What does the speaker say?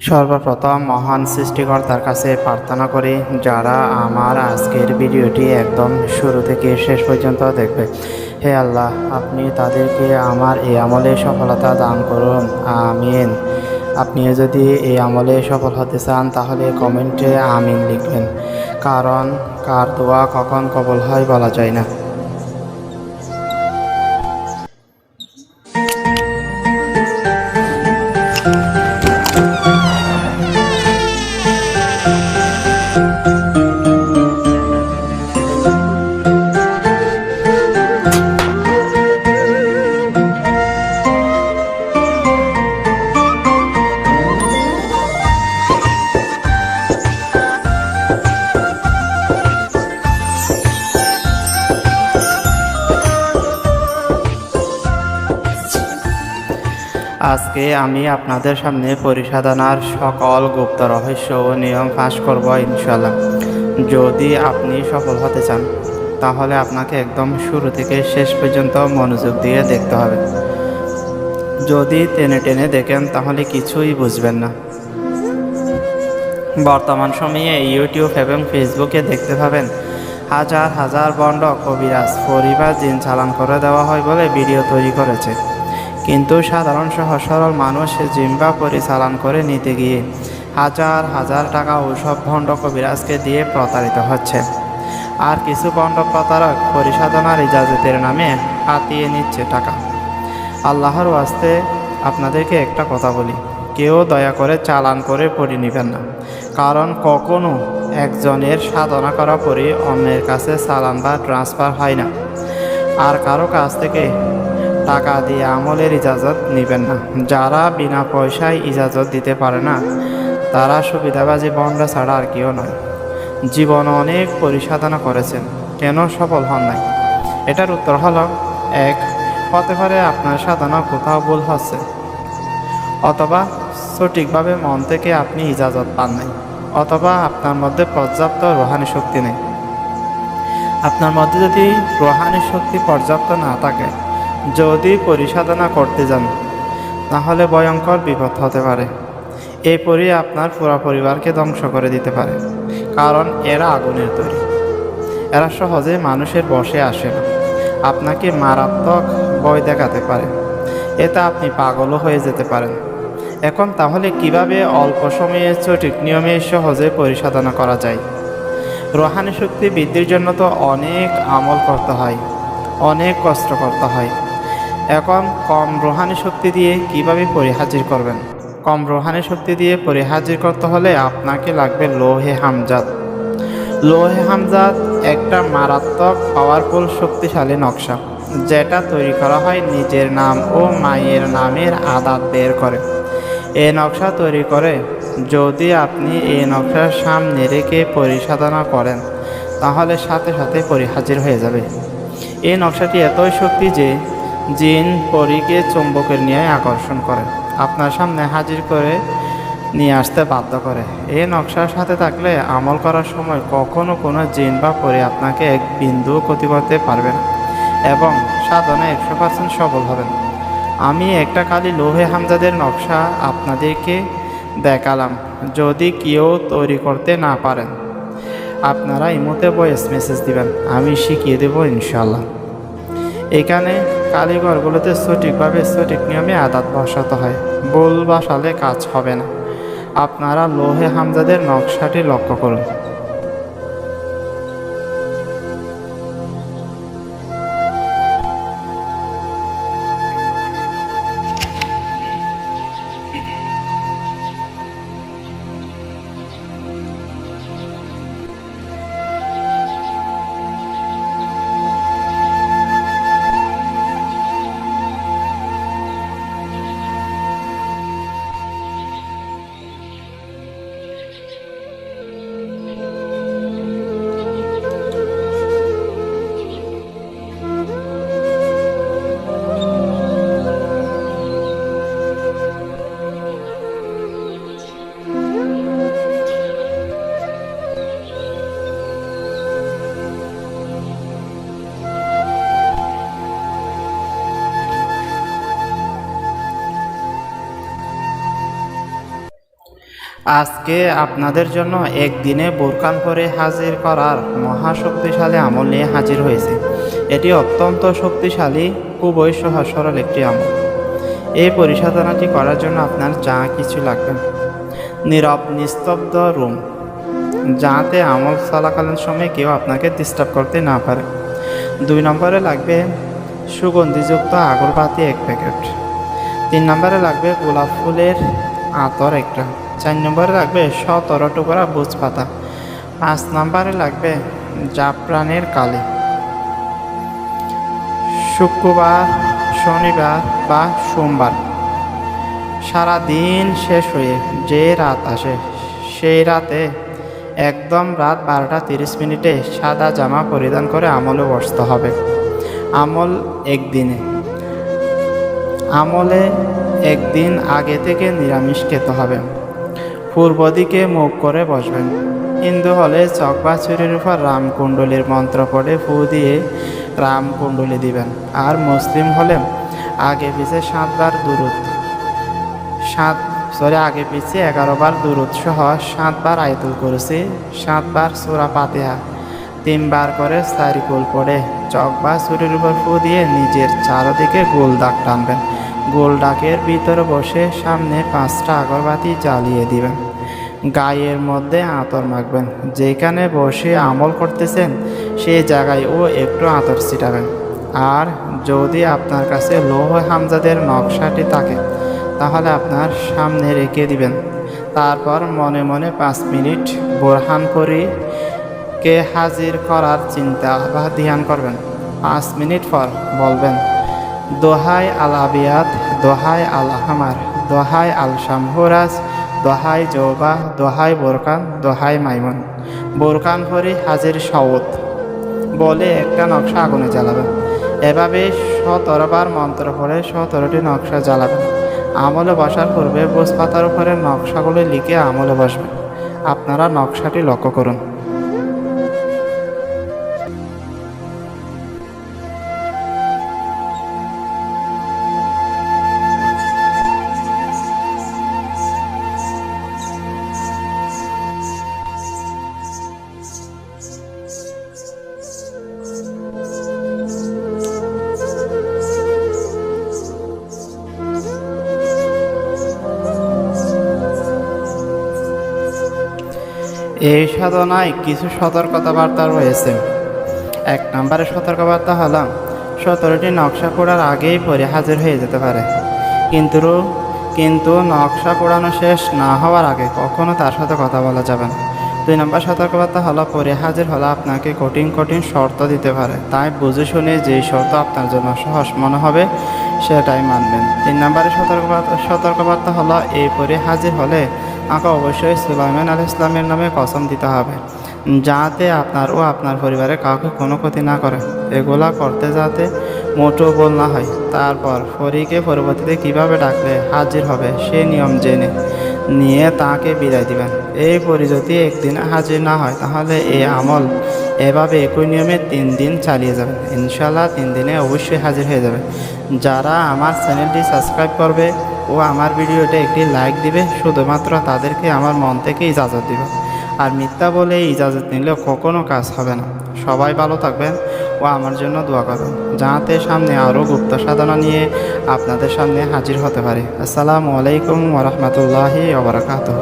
সর্বপ্রথম মহান সৃষ্টিকর্তার কাছে প্রার্থনা করি, যারা আমার আজকের ভিডিওটি একদম শুরু থেকে শেষ পর্যন্ত দেখবে। হে আল্লাহ, আপনি তাদেরকে আমার এই আমলে সফলতা দান করুন। আমিন। আপনি যদি এই আমলে সফল হতে চান, তাহলে কমেন্টে আমিন লিখবেন। কারণ, কার দোয়া কখন কবল হয় বলা যায় না। আজকে আমি আপনাদের সামনে পরিসাধনার সকল গুপ্ত রহস্য ও নিয়ম ফাঁস করব ইনশাল্লাহ যদি আপনি সফল হতে চান, তাহলে আপনাকে একদম শুরু থেকে শেষ পর্যন্ত মনোযোগ দিয়ে দেখতে হবে। যদি টেনে টেনে দেখেন, তাহলে কিছুই বুঝবেন না। বর্তমান সময়ে ইউটিউব এবং ফেসবুকে দেখতে পাবেন, হাজার হাজার বন্ড কবিরাজ পরিবার জিন চালান করে দেওয়া হয় বলে ভিডিও তৈরি করেছে। কিন্তু সাধারণ সহজ সরল মানুষ জিম্বা পরিচালন করে নিতে গিয়ে হাজার হাজার টাকা ওসব ভণ্ড কবিরাজকে দিয়ে প্রতারিত হচ্ছে। আর কিছু ভণ্ড প্রতারক পরিসাধনার ইজাজতের নামে হাতিয়ে নিচ্ছে টাকা। আল্লাহর ওয়াস্তে আপনাদেরকে একটা কথা বলি, কেউ দয়া করে চালান করে পড়ে নেবেন না। কারণ কখনো একজনের সাধনা করা পরে অন্যের কাছে চালান বা ট্রান্সফার হয় না। আর কারও কাছ থেকে টাকা দিয়ে আমলের ইজাজত নেবেন না। যারা বিনা পয়সায় ইজাজত দিতে পারে না, তারা সুবিধাবাজি বন্ডা ছাড়া আর কেউ নয়। জীবন অনেক পরিসাধনা করেছেন, কেন সফল হন নাই? এটার উত্তর হলো, এক, হতে পারে আপনার সাধনা কোথাও ভুল হচ্ছে, অথবা সঠিকভাবে মন থেকে আপনি ইজাজত পান নাই, অথবা আপনার মধ্যে পর্যাপ্ত রোহানি শক্তি নেই। আপনার মধ্যে যদি রোহানি শক্তি পর্যাপ্ত না থাকে যদি পরিসাধনা করতে যান, তাহলে ভয়ঙ্কর বিপদ হতে পারে। এই পরি আপনার পুরো পরিবারকে ধ্বংস করে দিতে পারে, কারণ এরা আগুনের তৈরি। এরা সহজে মানুষের বসে আসে না। আপনাকে মারাত্মক ভয় দেখাতে পারে। এতে আপনি পাগলও হয়ে যেতে পারেন। এখন তাহলে কীভাবে অল্প সময়ে সঠিক নিয়মে সহজে পরিসাধনা করা যায়? রোহানি শক্তি বৃদ্ধির জন্য তো অনেক আমল করতে হয়, অনেক কষ্ট করতে হয়। এখন কম রোহানি শক্তি দিয়ে কীভাবে পরিহাজির করবেন? কম রোহানি শক্তি দিয়ে পরিহাজির করতে হলে আপনাকে লাগবে লোহে হামজাত লোহে হামজাত একটা মারাত্মক পাওয়ারফুল শক্তিশালী নকশা, যেটা তৈরি করা হয় নিজের নাম ও মায়ের নামের আদাত বের করে। এই নকশা তৈরি করে যদি আপনি এই নকশার সামনে রেখে পরিসাধনা করেন, তাহলে সাথে সাথে পরিহাজির হয়ে যাবে। এই নকশাটি এতই শক্তি যে জিন পরীকে চুম্বকের নিয়ে আকর্ষণ করে, আপনার সামনে হাজির করে নিয়ে আসতে বাধ্য করে। এই নকশার সাথে থাকলে আমল করার সময় কখনো কোনো জিন বা পরে আপনাকে এক বিন্দু ক্ষতি করতে পারবে না এবং সাধনে একশো পার্সেন্ট সফল হবেন আমি একটা খালি লোহে হামজাদের নকশা আপনাদেরকে দেখালাম, যদি কেউ তৈরি করতে না পারেন, আপনারা ইমোতে ভয়েস মেসেজ দিবেন, আমি শিখিয়ে দেবো ইনশাল্লাহ এখানে কালীঘরগুলোতে সঠিকভাবে সঠিক নিয়মে আদাত বসাতে হয়। ভুল বসালে কাজ হবে না। আপনারা লোহে হামজাদের নকশাটি লক্ষ্য করুন। আজকে আপনাদের জন্য একদিনে বোরকান করে হাজির করার মহাশক্তিশালী আমল নিয়ে হাজির হয়েছে। এটি অত্যন্ত শক্তিশালী, খুবই সহজ সরল একটি আমল। এই পরিসাধনাটি করার জন্য আপনার যা কিছু লাগবে। নীরব, নিস্তব্ধ রুম, যাতে আমল চলাকালীন সময় কেউ আপনাকে ডিস্টার্ব করতে না পারে। দুই নম্বরে লাগবে সুগন্ধিযুক্ত আগরবাতি এক প্যাকেট। তিন নম্বরে লাগবে গোলাপ ফুলের আতর একটা। চার নম্বরে লাগবে সতেরো টুকরা বুজ পাতা পাঁচ নম্বরে লাগবে জাফরানের কালি। শুক্রবার, শনিবার বা সোমবার। সারা দিন শেষ হয়ে যে রাত আসে, সেই রাতে একদম রাত বারোটা তিরিশ মিনিটে সাদা জামা পরিধান করে আমলে বসতে হবে। আমল একদিনে। আমলে একদিন আগে থেকে নিরামিষ খেতে হবে। পূর্ব দিকে মুখ করে বসবেন। হিন্দু হলে চক বা ছুরির উপর রামকুণ্ডলীর মন্ত্র পড়ে ফু দিয়ে রামকুণ্ডলী দিবেন। আর মুসলিম হলে আগে পিছে সাতবার দূরত সাত সরি আগে পিছিয়ে এগারো বার দূরত সহ সাতবার আয়তুল করেছি সাতবার সুরা পাতিহা তিনবার করে সারিকুল পড়ে চক বা উপর ফু দিয়ে নিজের চারদিকে গোল দাগ টানবেন। গোল ডাকের ভিতরে বসে সামনে পাঁচটা আগরবাতি জ্বালিয়ে দিবেন। গায়ের মধ্যে আতর মাখবেন। যেখানে বসে আমল করতেছেন সেই জায়গায় ও একটু আতর ছিটাবেন। আর যদি আপনার কাছে লৌহ হামজাদের নকশাটি থাকে, তাহলে আপনার সামনে রেখে দিবেন। তারপর মনে মনে পাঁচ মিনিট বোরহানপুরি কে হাজির করার চিন্তা বা ধ্যান করবেন। পাঁচ মিনিট পর বলবেন দোহাই আল আবিয়াত, দোহাই আল আহমার, দোহাই আল শামহুরাজ, দোহাই জৌবা, দোহাই বোরকান, দোহাই মাইমন। বোরকান হরি হাজির সৌদ বলে একটা নকশা আগুনে জ্বালাবেন এভাবে সতেরোবার মন্ত্র পড়ে সতেরোটি নকশা জ্বালাবেন আমলে বসার পূর্বে বোস পাতার উপরে নকশাগুলো লিখে আমলে বসবেন আপনারা নকশাটি লক্ষ্য করুন। এই সাধনায় কিছু সতর্কতাবার্তা রয়েছে। এক নম্বরে সতর্কবার্তা হলো সতেরোটি নকশা পোড়ার আগেই পরে হাজির হয়ে যেতে পারে। কিন্তু কিন্তু নকশা পোড়ানো শেষ না হওয়ার আগে কখনো তার সাথে কথা বলা যাবে না। দুই নম্বর সতর্কবার্তা হলো পরে হাজির হলে আপনাকে কঠিন কঠিন শর্ত দিতে পারে। তাই বুঝে শুনে যেই শর্ত আপনার জন্য সহজ মনে হবে, সেটাই মানবেন। তিন নম্বরে সতর্কবার্তা সতর্কবার্তা হলো, এই পরে হাজির হলে আমাকে অবশ্যই সুলাইমান আল ইসলামের নামে কসম দিতে হবে। যাতে আপনার ও আপনার পরিবারে কাউকে কোনো ক্ষতি না করে। এগুলা করতে যাতে মোটো বল না হয়। তারপর ফরিকে পরবর্তীতে কীভাবে ডাকলে হাজির হবে সে নিয়ম জেনে নিয়ে তাকে বিদায় দিবেন। এই পরি যদি একদিন হাজির না হয়, তাহলে এই আমল এভাবে একই নিয়মে তিন দিন চালিয়ে যাবেন। ইনশাল্লাহ তিন দিনে অবশ্যই হাজির হয়ে যাবে যারা আমার চ্যানেলটি সাবস্ক্রাইব করবে ও আমার ভিডিওটা একটি লাইক দিবে, শুধুমাত্র তাদেরকে আমার মন থেকে ইজাজত দিবে। আর মিথ্যা বলে ইজাজত নিলে কখনো কাজ হবে না। সবাই ভালো থাকবেন। ও আমার জন্য দোয়া করবেন যাতে সামনে আরও গুপ্ত সাধনা নিয়ে আপনাদের সামনে হাজির হতে পারে। আসসালামু আলাইকুম ওরহমতুল্লাহি ওবরাকাতুহ